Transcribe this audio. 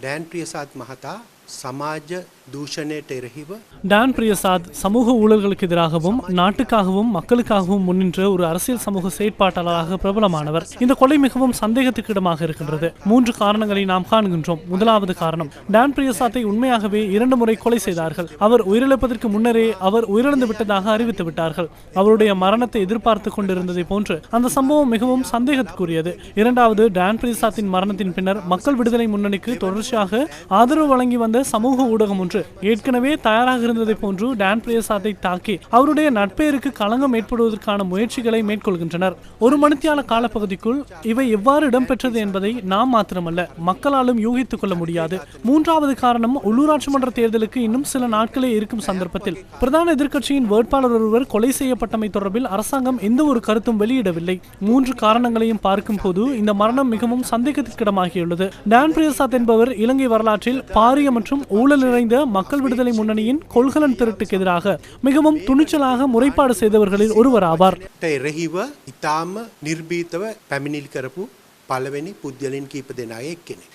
Dan प्रियसाद महता Samaja Don Priyasath சமூக ஊழல்களுக்கு எதிராகவும் நாட்டுக்காகவும் மக்களுக்காகவும் முன்னின்ற ஒரு அரசியல் சமூக செயற்பாட்டாளராக பிரபலமானவர். இந்த கொலை மிகவும் சந்தேகத்துக்கிடமாக இருக்கின்றது. மூன்று காரணங்களை நாம் காண்கின்றோம். முதலாவது காரணம் டான் பிரியசாத்தை உண்மையாகவே இரண்டு முறை கொலை செய்தார்கள். அவர் உயிரிழப்பதற்கு முன்னரே அவர் உயிரிழந்து விட்டதாக அறிவித்து விட்டார்கள். அவருடைய மரணத்தை எதிர்பார்த்து கொண்டிருந்ததை போன்று அந்த சம்பவம் மிகவும் சந்தேகத்துக்குரியது. இரண்டாவது டான் பிரியசாத்தின் மரணத்தின் பின்னர் மக்கள் விடுதலை முன்னணிக்கு தொடர்ச்சியாக ஆதரவு வழங்கி வந்த சமூக ஊடகம் ஒன்று. ஏற்கனவே தயாராக இருந்ததை போன்று டான் பிரேசாத்தை தாக்கி அவருடைய நட்பெயருக்கு களங்கம் ஏற்படுவதற்கான முயற்சிகளை மேற்கொள்கின்றனர். ஒரு மணித்தியால காலப்பகுதிக்குள் இவை எவ்வாறு இடம்பெற்றது என்பதை நாம் மாத்திரமல்ல மக்களாலும் யூகித்துக் கொள்ள முடியாது. மூன்றாவது காரணம் உள்ளூராட்சி மன்ற தேர்தலுக்கு இன்னும் சில நாட்களே இருக்கும் சந்தர்ப்பத்தில். பிரதான எதிர்க்கட்சியின் வேட்பாளர் ஒருவர் கொலை செய்யப்பட்டமை தொடர்பில் அரசாங்கம் எந்த ஒரு கருத்தும் வெளியிடவில்லை. மூன்று காரணங்களையும் பார்க்கும் போது இந்த மரணம் மிகவும் சந்தேகத்திற்கிடமாகியுள்ளது. டான் பிரியசாத் என்பவர் இலங்கை வரலாற்றில் பாரிய மற்றும் ஊழல் நிறைந்த மக்கள் விடுதலை முன்னணியின் கொள்கலன் திருட்டுக்கு எதிராக மிகவும் துணிச்சலாக முறைப்பாடு செய்தவர்களில் ஒருவர் ஆவார் ට එරෙහිව ඉතාම නිර්භීතව පැමිණිල් කරපු පළවෙනි පුද්ගලින් කීප දෙනාය එක්කෙනෙ.